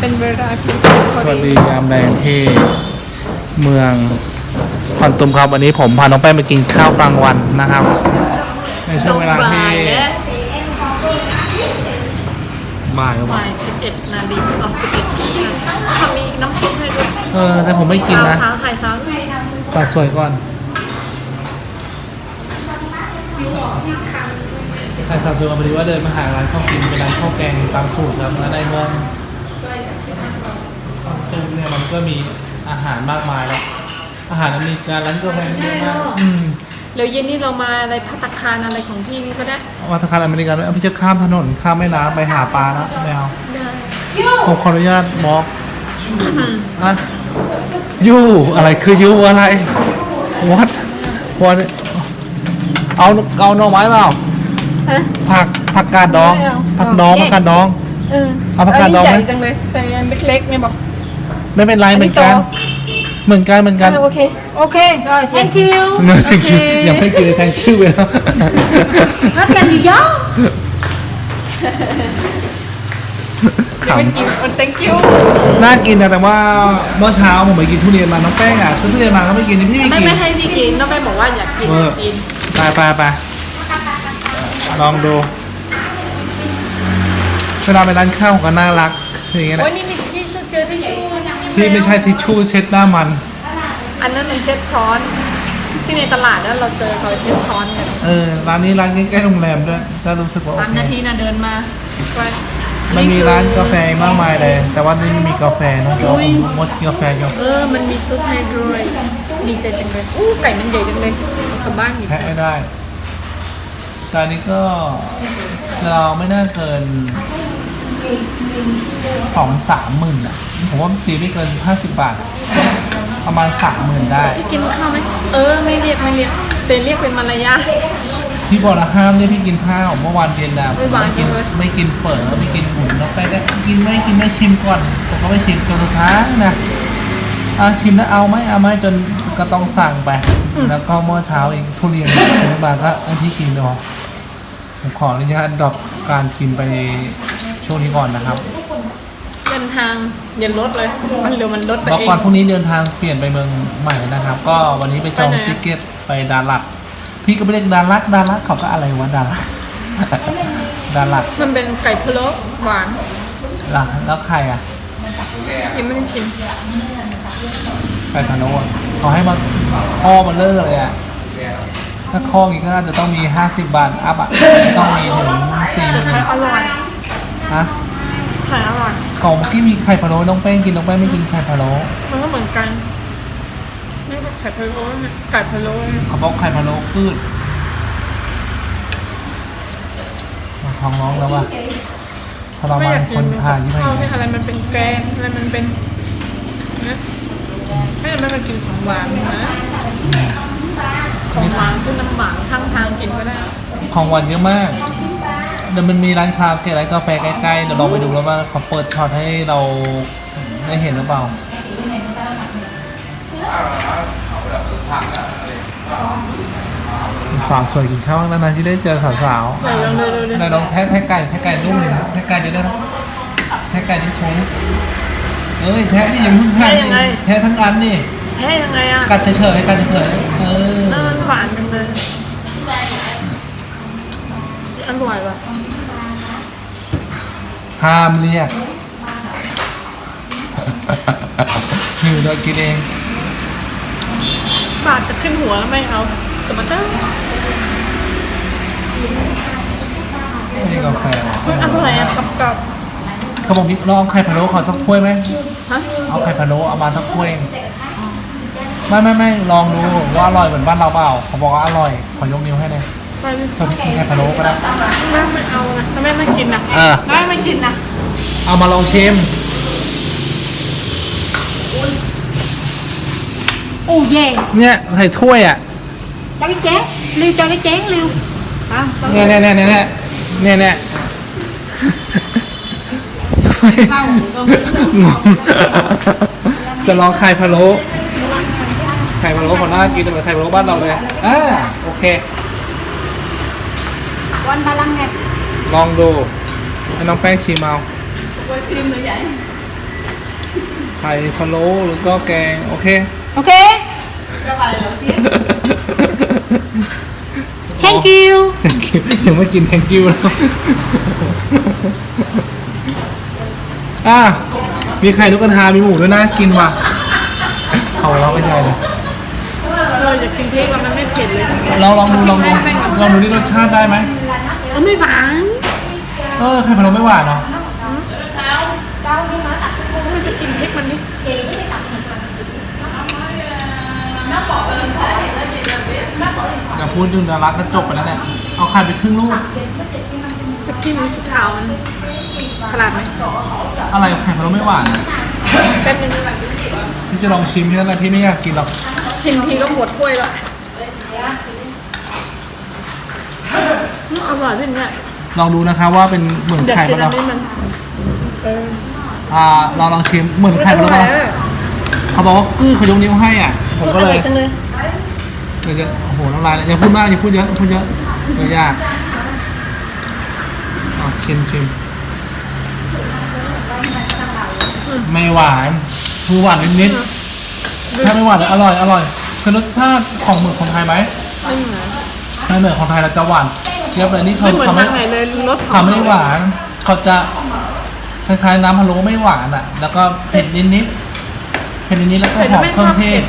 เป็นเวลาเพียงพสอวัสดีดียามแรงที่เมืองคอนตุมครับวันนี้ผมพาน้องแป้งไปกินข้าวกลางวันนะครับ ในช่วงเวลาที่บ่ายและบ่ายบ่ายสิบเอ็ดนาฬิกาเอาสิบเอ็ดทำมีน้ำซุปให้ด้วยเออแต่ผมไม่กินนะ สาวขายสาวตัดสวยก่อนถ่ายสาวสวยพอดีว่าเดินมาหาร้านข้าวกินเป็นร้านข้าวแกงตามสูตรครับแล้วในเมืองคอนตุมเนี่ยมัน ก็มีอาหารมากมายแล้วอาหารอเมริกันร้านกาแฟเยอะมากอืมแล้วเย็นนี้เรามาอะไรพัตตาคารอะไรของพี่นี่ก็ได้วัฒนธรรมอเมริกันเอาพี่จะข้ามถนนข้ามแม่น้ำไปหาปลานะไม่เอาได้ ผมขออนุญาตบอกอะยูอะไรคือยูอะไรวัดวัดเอาเอาหน่อไม้เปล่าฮะ ผักผักกาดดองไม่เอาผักดองเอาผักกาดดอง เออเอาผักกาดดองไหมนนี้ใหญ่จังเลย แต่อันเล็กๆเนี่ยบอก ไม่เป็นไรอันเหนี้มือนกันโตเหมือนกันเหมือนกัน โอเคโอเค thank you เนื้อโอแทงเคชื่อยังไม่กินเลยแทงชื่อไปแล้วพัดกันอยู่ย่อขไม่กินมัน thank you ำน่ากินนะแต่ว่าเมื่อเช้าผมไปกินทุเรียนมาน้องแป้งอะซื้อทุเรียนมาก็ไม่กินนี่พี่ไม่ไม่กินไม่ให้พี่กินต้องไปบอกว่าอยากกินเอออยากกินไปไปไปลองดูเวลาไปร้านข้าวก็น่ารักอย่างเงี้ยแหโอ้ละยนี่มี ที่ชูเจอที่ชูที่ไม่ใช่ทิชชู่เช็ดหน้ามัน อันนั้นมันเช็ดช้อน ที่ในตลาดนั้นเราเจอเขาเช็ดช้อนกันเออร้านนี้ร้านใกล้ๆโรงแรมด้วยก็รู้สึกว่าโอสามเคนาทีนะเดินมาไปมันมีคือร้านกาแฟมากมายเลย แต่ว่านี่ไม่มีกาแฟนะเดี๋ยวผมงดกาแฟอยู่เออ มันมีซุปให้ด้วยดีใจจังเลยอู้ไก่มันใหญ่จังเลยเอากลับบ้านอีกแพะไม่ได้จานนี้ก็เราไม่น่าเกิน สองสามหมื่นอะ ผมว่าตีไม่เกินห้าสิบบาท ประมาณสามหมื่นได้ พี่กินข้าวไหมเออ ไม่เรียกไม่เรียกแต่เรียกเป็นมารยาท พี่บอกแล้วห้ามเนี่ยพี่กินข้าวเมื่อวานเย็นนะไม่หวานกินจังเลย ไม่กินเฝอไม่กินหมูแล้วไปได้กินไม่กินไม่ชิมก่อนแต่ก็ไม่ชิมจนสุดท้ายนะอะชิมแล้วเอาไหมเอาไหมจนก็ต้องสั่งไป แล้วก็เมื่อเช้าเองทุเรียนซื้อมาก็ให้พี่กินดอกผมขออนุญาตดรอปการกินไป ช่วงนี้ก่อนนะครับเดินทางอย่าลดเลย มันเร็วมันลดไปแล้วเอง ก่อนพรุ่งนี้เดินทางเปลี่ยนไปเมืองใหม่นะครับ ก็วันนี้ไปจองไปไหนอะทิเก็ตไปดารัดพี่ก็ไม่เรียกดารัดดารัดเขาก็อะไรวะดารัดดารัดมันเป็นไก่พะโล้หวานล่ะแล้วใครอะยังไม่ได้ชิมไก่พะโล้อะเขาให้มาข้อมาเลอะเลยอะถ้าข้อนี้ก็น่าจะต้องมี 50 บาทอัพอะต้องมีถึงสี่หแต่มื่นไข่อร่อย ฮะไข่อร่อยของที่มีไข่พะโล้น้องแป้งกินน้องแป้งไม่กินไข่พะโล้มันก็เหมือนกันนี่ก็ไข่พะโล้เนี่ยไก่พะโล้เนี่ยเขาบอกไข่พะโล้พืชมาท้องร้องแล้วว่ะทรไม่มาอนยากคกินนทายยี่ห้ข้าวอที่อะไรมันเป็นแกงอะไรมันเป็นนะไม่จำเป็นมากินของหวานนะของหวานซึ่งน้ำหวานข้างทางกินก็ได้ ของหวานเยอะมากเดี๋ยวมันมีร้านคาเฟ่ร้านกาแฟใกล้ๆ เดี๋ยวเราไปดูแล้วว่าเขาเปิดช็อตให้เราได้เห็นหรือเปล่า สาวสวยกินข้าวนานๆที่ได้เจอสาวเดี๋ยวลองเลยเลยๆไหนลองแท้แท้ไก่แท้ไก่นุ่มเลยนะแท้ไก่เดี๋ยวได้นะแท้ไก่ที่ชงเอ้ยแท้ที่ยังเพิ่งหั่นนี่แท้ทั้งอันนี่แค่ยังไงอะกัดเฉยๆกัดเฉยๆเออ น่ามันหวานจังเลยอร่อยว่ะ ห้ามเรียกหิวโดยกินเองบาดจะขึ้นหัวแล้วไม่เอาจะมาเต้านี่กาแฟอร่อยอะกับเขาบอกมีลองไข่พะโล้ขอสักถ้วยไหมๆฮะเอาไข่พะโล้เอามาสักถ้วยไม่ไม่ไม่ลองดูว่าอร่อยเหมือนบ้านเราเปล่าเขาบอกว่าอร่อยขอยกนิ้วให้เลย ไปเลยเธอพี่กินไข่พะโล้ก็ได้ แม่ไม่เอานะถ้าแม่ไม่กินนะเออ แม่ไม่กินนะเอามาลองชิมโอ้เย่เนี่ยใส่ถ้วยอะ cho cái chén liêu cho cái chén liêu à, เนี่ยเนี่ยเนี่ยเนี่ยเนี่ยเนี่ย sao không งงจะลองไข่พะโล้ไข่พะโล้ของน่ากินเหมือนไข่พะโล้บ้านเราเลยอ่าโอเค của anh 35 ngàn ลองดูให้น้องแป้งชิมเอา quay phim nữa vậy ไข่พะโล้หรือก็แกง โอเค โอเคก็ไปแล้วพี่ thank you thank you ยังไม่กิน thank you แล้วอะมีไข่นกกระทา มีหมูด้วยนะ กินว่ะเขาเราไม่ใช่เลยเราจะกินพริกแล้วมันไม่เผ็ดเลยเราลองดูลองดูลองดูนี่รสชาติได้ไหม เออไม่หวานเออไข่พะโล้ไม่หวานเนาะมันจะกินพริกมันนี่อย่าพูดถึงดารักก็จบไปแล้วเนี่ยเอาไข่ไปครึ่งลูก จะกินสีขาวมันฉลาดไหมอะไรไข่พะโล้ไม่หวานอะแป๊บนึงพี่จะลองชิมที่นั่นแหละพี่ไม่อยากกินหรอกชิมทีก็หมดถ้วยละ อืมอร่อยพี่เนี่ยลองดูนะคะว่าเป็นเหมือนเด็ดไข่กินพะอัโล้นนี้มันเอออ่าลองลองชิมเหมือนไข่พะโล้ไม่ไหมเป็นไรเขาบอกว่ากื้อเขายกนิ้วให้อะผมก็อเลร่อยยจังเลยเดี๋ยวจะโอ้โหน้ำลายอย่าพูดมากอย่าพูดเยอะอย่าพูดเยอะเดี๋ยวยากอะชิมชิมไม่หวานคือหวานนิดๆถ้าไม่หวานเลยอร่อยอร่อยคือรสชาติของเหมือนคนไทยไหมไม่เหมือนไม่เหมือนคนไทยเราจะหวานเจี๊ยบเลยนี่เขาไม่เหมือนเขาไม่ทางไหนเลยรสเขาไม่หวานเขาจะคล้ายๆน้ำพะโล้ไม่หวานอะ แล้วก็เผ็ดนิดๆเผ็ดนิดๆแล้วก็หอมเครื่องเทศ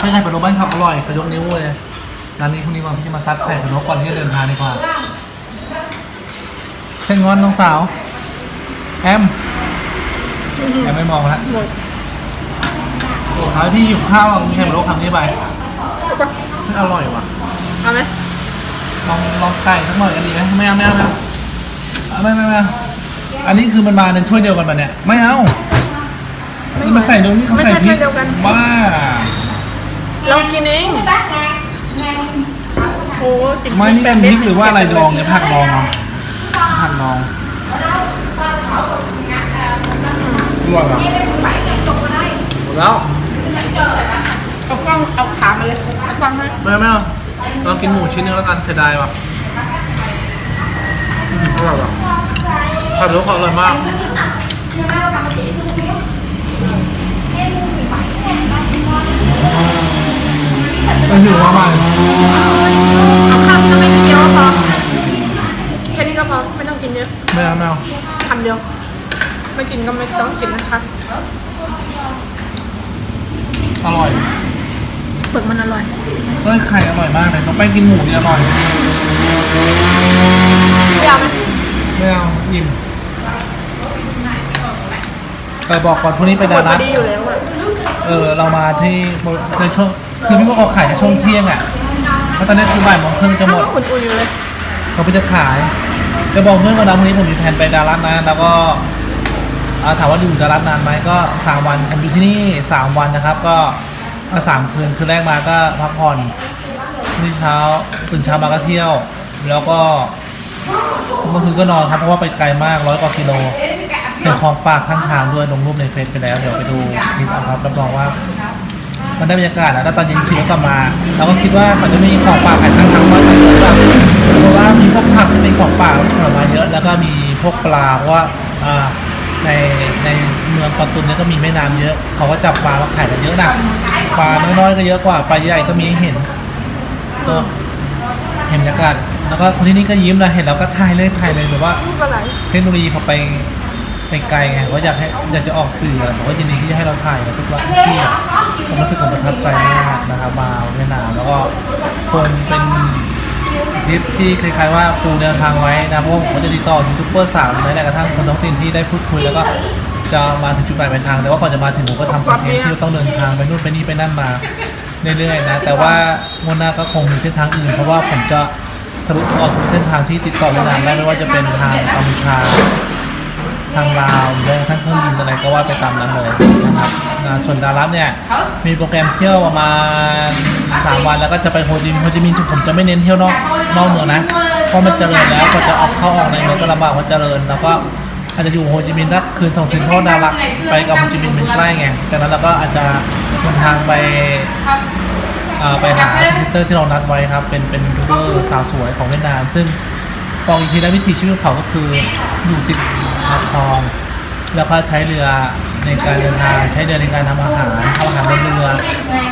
ไม่ใช่พะโล้บ้านเขาอร่อยกระยกนิ้วเลยร้านนี้พรุ่งนี้วันพี่จะมาซัดไข่พะโล้ก่อนที่จะเดินทางดีกว่าเส้นงอนน้องสาว แอมแอมไม่มองแล้วหมดโอ้ท้ายพี่หิวข้าวมีไข่พะโล้คำนี้ไปเฮ้ยอร่อยว่ะเอาไหม ลองลองไก่สักหน่อยกันดีไหมไม่เอาไม่เอาไม่เอาเอาไม่ไม่ไม่เอาอันนี้คือมันมาในถ้วยเดียวกันปะเนี่ยไม่เอานี่มาใส่ตรงนี้เขาไม่ใส่ใช่พริถ้วยกเดียวกันบ้าเรากินเองโอ้กินไม่นี่แบเป็นบพริกหรือว่าอะไรดองเนี่ยผักดองเหรอผักดองอร่อยป่ะหมดแล้วเอากล้องเอาขามาเลยเอากล้องให้ไม่เอาไม่เอา เรากินหมูชิ้นนึงแล้วกันเสียดายว่ะอืมอร่อยว่ะผัดรู้เขาอร่อยมากมันหิวมากเอาคำก็ไม่เคี้ยวพอแค่นี้ก็พอไม่ต้องกินเยอะๆไม่เอาไม่เอาคำเดียว ไม่กินก็ไม่ต้องกินนะคะ อร่อยเปลือกมันอร่อย เอ้ยไข่อร่อยมากเลยน้องแป้งกินหมูนี่อร่อยไม่เอาไหมไม่เอาอิ่มแต่บอกก่อนพรุ่งนี้ไปหมดาดพรัอดีอยู่แล้วอะเออเรามาที่ในช่วงคือพี่ว่าเขาขายในช่วงเที่ยงอะเพราะตอนนี้คือบ่ายโมงครึ่งจะหมถ้าดก็อุ่นๆอยู่เลยเขาไปจะขายจะบอกเพื่อนว่าวันนี้ผมมีแผนไปดารัสนะ แล้วก็อ่าถามว่าอยู่ดารัสนานไหมก็สามวัน ผมอยู่ที่นี่สามวันนะครับ ก็ ก็สามคืนคืนแรกมาก็พักผ่อนนี่เช้าตื่นเช้ามาก็เที่ยว แล้วก็เมื่อคืนก็นอนครับเพราะว่าไปไกลมากร้อยกว่ากิโลเป็นของฝากข้างทางด้วยลงรูปในเฟซไปแล้ว เดี๋ยวไปดูคลิปเอาครับรับรองว่า มันได้บรรยากาศนะแล้วตอนเย็นขี่รถกลับมาเราก็คิดว่าเขาจะมีของป่าขายข้างทางว่าจะเยอะแบบเพราะว่ามีพวกผักที่เป็นของป่าแล้วผลไม้เยอะ แล้วก็มีพวกปลาเพราะว่าอ่า ในในเมืองปาตุนเนี่ยก็มีแม่น้ำเยอะ เขาก็จับปลามาขายกันเยอะนะปลาน้อยๆก็เยอะกว่าปลาใหญ่ก็มีให้เห็นก็เห็นบรรยากาศแล้วก็คนที่นี่ก็ยิ้มนะเห็นแล้วก็ถ่ายเลยถ่ายเลยแบบว่ารูปอะไรเทคโนโลยีเขาไปไปไกลไงเขาอยากให้อยากจะออกสื่ออะไรผมว่ายินดีที่จะให้เราถ่ายนะทุกวันที่ผมรู้สึกผมประทับใจมากนะครับมาเวียดนามแล้วก็คนเป็น ทริปที่คล้ายๆว่าปูเดินทางไว้นะเพราะว่าผมจะติดต่อยูทูบเบอร์สาวแม้แต่กระทั่งคนท้องถิ่นที่ได้พูดคุยแล้วก็จะมาถึงจุดหมายปลายทางแต่ว่าก่อนจะมาถึงผมก็ทำคอนเทนต์ที่ต้องเดินทางไปนู่นไปนี่ไปนั่นมาเรื่อยๆนะแต่ว่างวดหน้าก็คงมีเส้นทางอื่น เพราะว่าผมจะทะลุออกทุกเส้นทางที่ติดต่อเวียดนามได้ไม่ว่าจะเป็นทางกัมพูชาทางลาวหรือแม้กระทั่งเครื่องบินอะไรก็ว่าไปตามนั้นเลยนะครับ ส่วนดารัสเนี่ย มีโปรแกรมเที่ยวประมาณสามวันแล้วก็จะไปโฮจิมินห์โฮจิมินห์ผมจะไม่เน้นเที่ยวนอกนอกเมืองนะเพราะมันเจริญแล้วก็จะออกเข้าออกในเมืองก็ลำบากเพราะเจริญแล้วก็อาจจะอยู่โฮจิมินห์สักคืนสองคืนเพราะดารัสไปกับโฮจิมินห์มันใกล้ไงจากนั้นเราก็อาจจะเดินทางไปอ่าไปหาซิสเตอร์ที่เรานัดไว้ครับ เป็นเป็นยูทูบเบอร์สาวสวยของเวียดนาม ซึ่งบอกอีกทีแล้ววิถีชีวิตของเขาก็คืออยู่ติดหาดทอง แล้วก็ใช้เรือในการเดินทางใช้เรือในการทำอาหารทำอาหารบนเรือ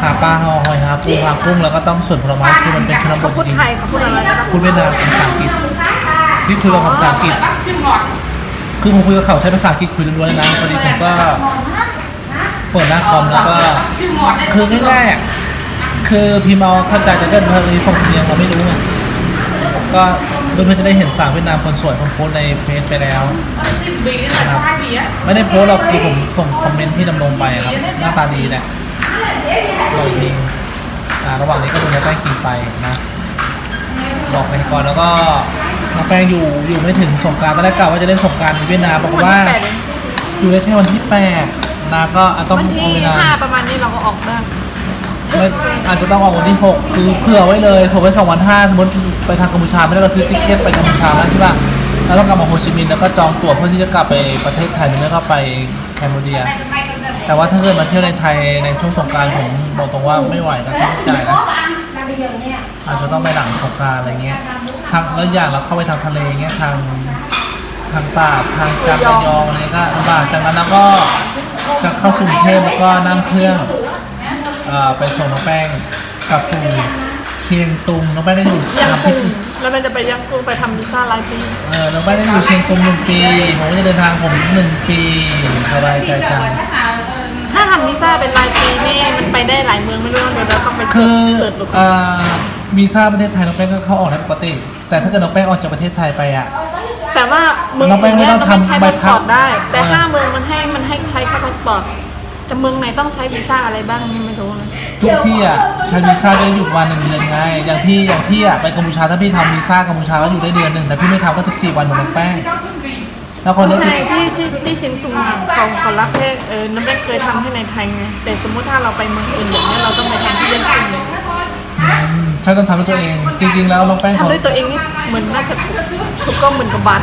หาปลาหาหอยหาปูหากุ้งแล้วก็ต้องส่วนผลไม้คือมันเป็นชนบทพูดจริงไทยเขาพูดอะไรก็ได้พูดเวียดนามภาษาอังกฤษที่คุยกับภาษาอังกฤษคือผมคุยกับเขาใช้ภาษาอังกฤษคุยล้วนๆเลยนะพอดีผมก็เปิดหน้าคอมแล้วก็คือง่ายๆอะคือพิมพ์เอาเข้าใจแต่ก็พอดีส่งเสำเนียงเราไม่รู้ไงก็ เพื่อนๆจะได้เห็นสาวเวียดนามคนสวยผมโพสต์ในเฟซไปแล้วนะครับไม่ได้โพสต์หรอกคือผมส่งคอมเมนต์ที่ดำรงไปอะครับ หน้าตาดีแหละอร่อยจริงอ่าระหว่างนี้ก็ดูน้องแป้งกินไปนะบอกไปก่อนแล้วก็น้องแป้งอยู่อยู่ไม่ถึงสงกรารตอนแรกกะว่าจะเล่นสงกรารในเวียดนามบอกวันว่าที่แปดเองอยู่ได้แค่วันที่แปดนาก็อาจต้องวันที่เอาเวลา ห้าประมาณนี้เราก็ออกได้ ไม่อาจจะต้องออกวันที่หกคือเผื่อไว้เลยผมไปสองวันห้าสมมติไปทางกัมพูชาไม่ได้เราซื้อติ๊กเก็ตไปกัมพูชาแล้วใช่ป่ะแล้วต้องกลับมาโฮชิมินห์แล้วก็จองตั๋วเพื่อที่จะกลับไปประเทศไทยหรือไม่ก็ไปแคนเบเดีย แต่ว่าถ้าเกิดมาเที่ยวในไทยในช่วงสงกรารผมบอกตรงว่าไม่ไหวนะค่าใช้จ่ายนะอาจจะต้องไปหลังสงกรารอะไรเงี้ยทางแล้วอย่างเราเข้าไปทางทะเลเงี้ยทางทางตราดทางจันทร์ระยองอะไรก็ลำบากจากนั้นแล้วก็จะเข้าสู่กรุงเทพแล้วก็นั่งเครื่อง อ่อไปส่งน้องแป้งกลับสู่เชียงตุงน้องแป้งได้อยู่ยังทำกุ้ที่งแล้วมันจะไปยังกุ้งไปทำพิซซ่าหลายปีเออน้องแป้งได้อยู่เชียงตุงหนึ่งปีผมก็จะเดินทางผมหนึ่งปีสบายใจจัง ถ้าทำพิซซ่าเป็นรายปีนี่มันไปได้หลายเมืองไม่รู้เดี๋ยวเราต้องไปคือเสิร์ชดูก่อนอ่าวีซ่าประเทศไทยน้องแป้งก็เข้าออกได้ปกติ แต่ถ้าเกิดน้องแป้งออกจากประเทศไทยไปอะ แต่ว่าเมืองน้องแป้งไม่เนี้ยต้องมันทำใช้ใบพาสปอร์ตพัดได้ แต่เออ ห้าเมืองมันให้มันให้ใช้แค่พาสปอร์ต จะเมืองไหนต้องใช้วีซ่าอะไรบ้างนี่ไม่รู้นะทุกที่อะใช้วีซ่าจะได้อยู่ประมาณหนึ่งเดือนไงอย่างพี่อย่างพี่อะไปกัมพูชาถ้าพี่ทำวีซ่ากัมพูชาก็อยู่ได้เดือนหนึ่งแต่พี่ไม่ทำก็สิบสี่วันเหมือนน้องแป้งแล้วคนไม่นี้ใช่ที่ที่ที่เชียงตุงอะเขาเขารับแค่เออน้ำแป้งเคยทำให้ในไทยไงแต่สมมุติถ้าเราไปเมืองอื่นอย่างเนี้ยเราต้องไปทำที่เชียงตุงเลยอืมใช่ต้องทำด้วยตัวเอง จริงๆแล้วน้องแป้งเขาทำด้วยตัวเองนี่เหมือนน่าจะถูกถูกก็หมื่นกว่าบาท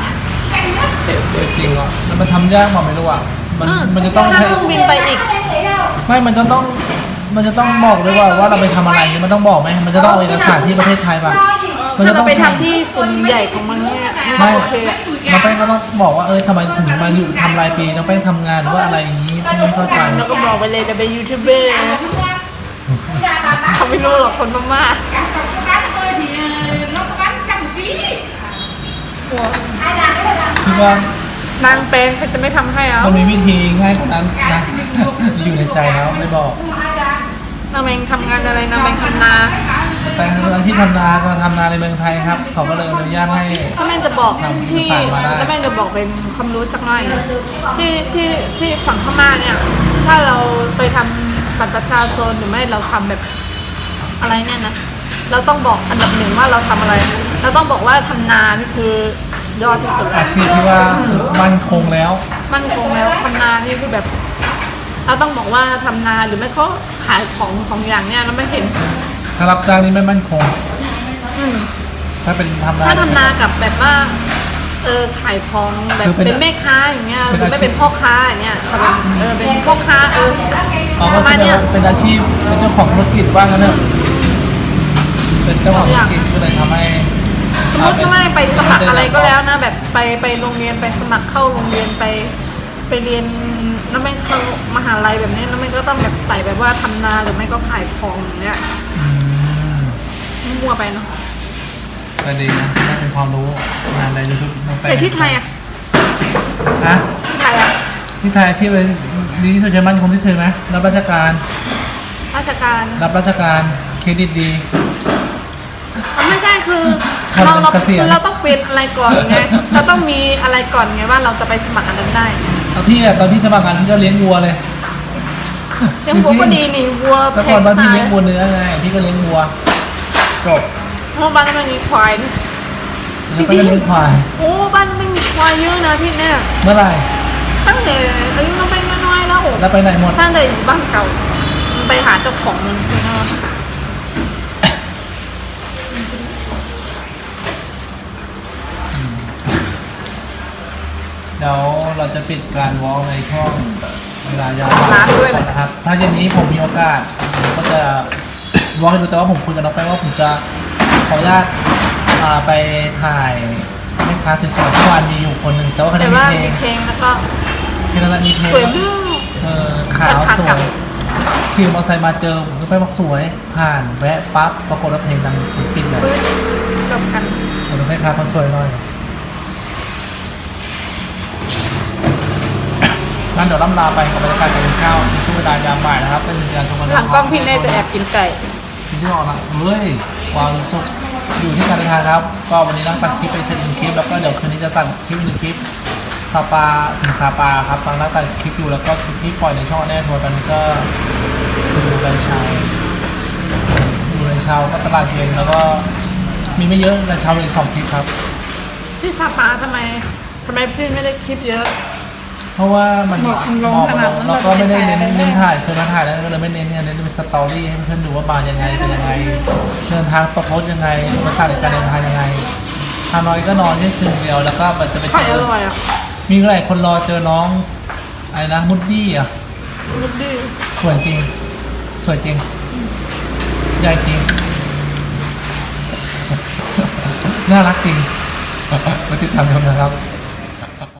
จริงเหรอแล้วมันทำยากกว่าไม่รู้อะ มันอืมันจะต้องค่าใช้เครื่องบินไปอีก ไม่ มันจะต้อง มันจะต้องบอกด้วยว่าว่าเราไปทำอะไรเนี่ยมันต้องบอกไหมมันจะต้องเอาเอกสารที่ประเทศไทยป่ะมันถ้าจะเราต้องไปทำที่ศูนย์ใหญ่ของมันเนี่ยมันก็ไม่โอเคอะน้องแป้งก็ต้องบอกว่าเออทำไมถึงมาอยู่ทำรายปีน้องแป้งทำงานหรือว่าอะไรอย่างนี้พี่ไม่เข้าใจแล้วก็บอกไปเลยแต่เป็นยูทูบเบอร์เขาไม่รู้หรอกคนพม่าคิดว่า นางเป็นเขาจะไม่ทำให้เอามันมีวิธีง่ายกว่านั้นนะอยู่ในใจแล้วไม่บอกนางแมงทำงานอะไรนางแมงทำนาแต่อาชีพทำนาก็ทำนาในเมืองไทยครับ เขาก็เลยอนุญาตให้ ถ้าแม่จะบอกทำที่ภาษามาได้แล้วแม่จะบอกเป็นความรู้จักหน่อยนะที่ที่ที่ฝั่งพม่าเนี่ย ถ้าเราไปทำบัตรประชาชนหรือไม่เราทำแบบอะไรเนี่ยนะ เราต้องบอกอันดับหนึ่งว่าเราทำอะไร เราต้องบอกว่าทำนานี่คือ ยอดที่สุดแล้วอาชีพที่ว่ามั่นคงแล้ว มั่นคงแล้วทำนานี่คือแบบ เราต้องบอกว่าทำนาหรือไม่ก็ขายของสองอย่างเนี่ยเราไม่เห็น ถ้ารับจ้างนี่ไม่มั่นคง อืม ถ้าเป็นทำนาถ้าทำนากับแบบว่า เออขายของแบบคือเป็นเป็นแม่ค้าอย่างเงี้ยเป็นหรือไม่อาชีพเป็นพ่อค้าอย่างเงี้ยเขาเป็นเออเป็นพ่อค้าเอออ๋อปก็ระมาณคือเนี้ย เป็นอาชีพเป็นเจ้าของธุรกิจว่างั้นเถอะเป็นเจ้าของธุรกิจก็เลยทำให้ สมมติถ้าไม่ไปสมัครอะไรก็แล้วนะแบบไปไปโรงเรียนไปสมัครเข้าโรงเรียนไป ไปเรียนแล้วไม่เข้ามหาลัยแบบนี้แล้วไม่ก็ต้องแบบใส่แบบว่าทำนาหรือไม่ก็ขายของอย่างเงี้ยอืมมั่วไปเนาะก็ดีนะได้เป็นความรู้งานในยูทูบน้องแป้งแต่ที่ไทยอะนะที่ไทยอะที่ไทยที่เป็นดีที่สุดใช่ไหมคนที่เธอไหมรับราชการ ราชการ รับราชการเครดิตดี มันไม่ใช่คือ คน เราเราเกษียณ คือเราต้องเป็นอะไรก่อนไง เราต้องมีอะไรก่อนไงว่าเราจะไปสมัครอันนั้นได้ตอนพี่อะตอนพี่สมัครงานพี่ก็เลี้ยงวัวเลยเลี้ยงวัวก็ดีนี่วัวแต่แพก่อนงบ้านพี่ตายเลี้ยงวัวเนื้อไงพี่ก็เลี้ยงวัวจบเพราะบ้านไม่มีควายนะ แล้วก็เลี้ยงควายโอ้บ้านไม่มีควายเยอะนะพี่เนี่ย เมื่อไหร่ตั้งแต่อายุน้องเป็นน้อยๆแล้วแล้วไปไหนหมด ตั้งแต่อยู่บ้านเก่ามันไปหาเจ้าของมันคือนั่น เดี๋ยวเราจะปิดการวอล์กในช่วงเวลายาวร้านด้วยเลยนะครับ ถ้าเย็นนี้ผมมีโอกาสผมก็จะวอล์กให้ดูแต่ว่าผมคุยกับน้องแป้งว่าผมจะขออนุญาตอ่าไปถ่ายแม่ค้าสวยๆเมื่อวานมีอยู่คนหนึ่งแต่ว่าเขาแต่ได้มีว่าเพลมีงเพลงแล้วก็แแค่นั้นแหละมีเพลง สวยมาก เออขาวขากสลัวบยขี่มอเตอร์ไซค์มาเจอผมก็ไปบอกสวย ผ่านแวะปั๊บปรากฏว่าเพลงดังปิดเลยปึ๊บจบกันผมจะให้ค้าคนสวยหน่อย งั้นเดี๋ยวล่ำลาไปกับบรรยากาศการกินข้าวในช่วงเวลายามบ่ายนะครับเป็นการชมกันหลังกล้องพี่เน่จะแอบกินไก่คิดที่ออกนะเฮ้ยความสุขอยู่ที่การเดินทางครับ ก็วันนี้ต้องตัดคลิปไปเสร็จหนึ่งคลิปแล้วก็เดี๋ยวคืนนี้จะตัดคลิปหนึ่งคลิปซาปาถึงซาปาครับตอนนั้นตัดคลิปอยู่แล้วก็คลิปที่ปล่อยในช่องแน่ทัวร์ตอนนี้ก็คือดูใบชายดูใบชาวก็ตลาดเย็นแล้วก็มีไม่เยอะใบชาวเลยสองคลิปครับพี่ซาปาทำไมทำไมพี่ไม่ได้คลิปเยอะ เพราะว่ามันหมอกลงหมอกขนาดนั้นแล้วก็ไม่ได้เน้นเราจะถ่ายอะไรเน้นถ่ายเคยมาถ่ายแล้วก็เลยไม่เน้นเนี่ยเน้นเป็นสตอรี่ให้เพื่อนดูว่ามายังไงเป็นยังไงเดินทางตกรถยังไงอุปสรรคในการเดินทางยังไงฮานอยก็นอนแค่คืนเดียวแล้วก็มันจะไปไข่เจออร่อยอะมีหลายคนรอเจอน้องอะไรนะมุดดี้อะนิดดี้สวยจริงสวยจริงใหญ่จริงน่ารักจริงมาติดตามชมนะครับ